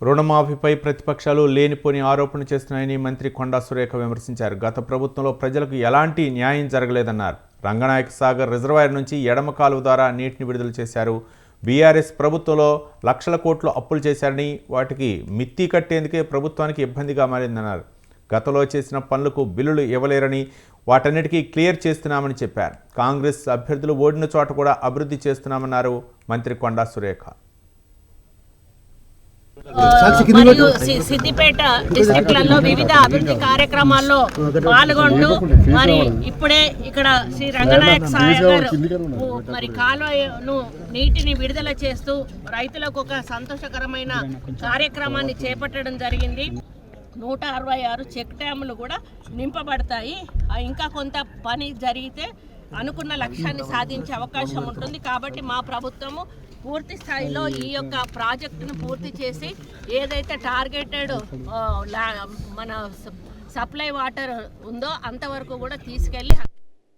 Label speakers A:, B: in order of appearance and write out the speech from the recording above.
A: రుణమాఫీపై ప్రతిపక్షాలు లేనిపోని ఆరోపణలు చేస్తున్నాయని మంత్రి కొండా సురేఖ విమర్శించారు. గత ప్రభుత్వంలో ప్రజలకు ఎలాంటి న్యాయం జరగలేదన్నారు. రంగనాయక సాగర్ రిజర్వాయర్ నుంచి ఎడమ కాలువ ద్వారా నీటిని విడుదల చేశారు. బీఆర్ఎస్ ప్రభుత్వంలో లక్షల కోట్లు అప్పులు చేశారని వాటికి మిత్తి కట్టేందుకే ప్రభుత్వానికి ఇబ్బందిగా మారిందన్నారు. గతంలో చేసిన పనులకు బిల్లులు ఇవ్వలేరని వాటన్నిటికీ క్లియర్ చేస్తున్నామని చెప్పారు. కాంగ్రెస్ అభ్యర్థులు ఓడిన చోట కూడా అభివృద్ధి చేస్తున్నామన్నారు మంత్రి కొండా సురేఖ.
B: మరియు సిద్దిపేట డిస్ట్రిక్ట్లలో వివిధ అభివృద్ధి కార్యక్రమాల్లో పాల్గొంటూ మరి ఇప్పుడే ఇక్కడ శ్రీ రంగనాయక సాగర్ ఊ- మరి కాలువను నీటిని విడుదల చేస్తూ రైతులకు ఒక సంతోషకరమైన కార్యక్రమాన్ని చేపట్టడం జరిగింది. నూట అరవై ఆరు చెక్ డ్యాములు కూడా నింపబడతాయి. ఇంకా కొంత పని జరిగితే అనుకున్న లక్ష్యాన్ని సాధించే అవకాశం ఉంటుంది. కాబట్టి మా ప్రభుత్వము పూర్తి స్థాయిలో ఈ యొక్క ప్రాజెక్టును పూర్తి చేసి ఏదైతే టార్గెటెడ్ మన సప్లై వాటర్ ఉందో అంతవరకు కూడా తీసుకెళ్ళి